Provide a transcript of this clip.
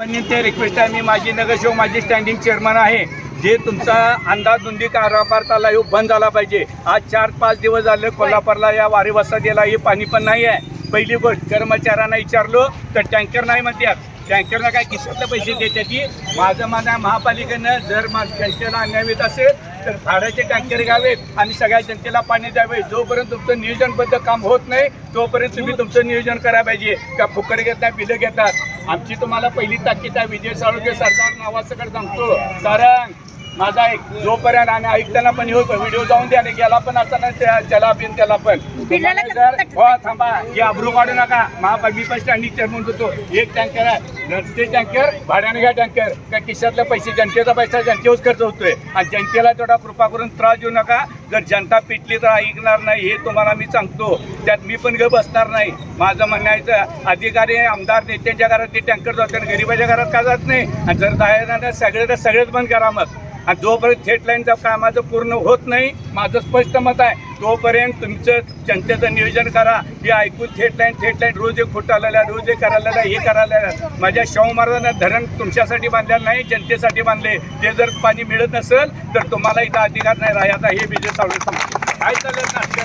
ते रिक्वेस्ट आहे मी माझी नगरसेवक माझी स्टँडिंग चेअरमन आहे. जे तुमचा अंदाजबंदी कारभार चालला ह्यो बंद झाला पाहिजे. आज चार पाच दिवस झाले कोल्हापूरला या वारी वसाहतीला हे पाणी पण नाही आहे. पहिली गोष्ट कर्मचाऱ्यांना विचारलो तर टँकर नाही म्हणतात. टँकरला काय किशातले पैसे देतात की माझं मान आहे, महापालिकेनं जर माझ जनतेला अन्यायित असेल तर भाड्याचे टँकर घ्यावेत आणि सगळ्या जनतेला पाणी द्यावे. जोपर्यंत तुमचं नियोजनबद्ध काम होत नाही तोपर्यंत तुम्ही तुमचं नियोजन करायला पाहिजे. का फुकट घेतात बिलं घेतात? आमची तुम्हाला पहिली ताकीद आहे विजय साळुंके सरदार नावासकट सांगतो. सारंग माझा एक जोपर्यंत आणि ऐकताना पण हो व्हिडिओ जाऊन द्या आणि गेला पण असताना त्या- त्याला बिन त्याला पण. जर- हो थांबा. हे अब्रू काढू नका. महापाल मी पण स्टँडिंग चेअरमन होतो. एक टँकर आहे. रस्ते टँकर भाड्याने घ्या टँकर त्या खिशातले पैसे जनतेचा पैसा जनतेवर खर्च होतोय. आणि जनतेला तेवढा कृपा करून त्रास देऊ नका. जर जनता पिटली तर ऐकणार नाही हे तुम्हाला मी सांगतो. त्यात मी पण ग बसणार नाही. माझं म्हणण्याचं अधिकारी आमदार नेत्यांच्या घरात ते टँकर जातात गरीबाच्या घरात का जात नाही? आणि जर जाहीर सगळे तर सगळेच बंद करा मग. आणि जोपर्यंत थेट लाईनचं कामाचं पूर्ण होत नाही माझं स्पष्ट मत आहे तोपर्यंत तुमचं जनतेचं नियोजन करा. हे ऐकून थेट लाईन थेट लाईन रोज एक खोटं रोज एक करायला हे करायला. माझ्या शाहू महाराजांना धरण तुमच्यासाठी बांधलेलं नाही जनतेसाठी बांधले. ते जर पाणी मिळत नसेल तर तुम्हाला इथं अधिकार नाही राहायचा. हे विजय सावळे सांगतो. काय चाललं नाट्य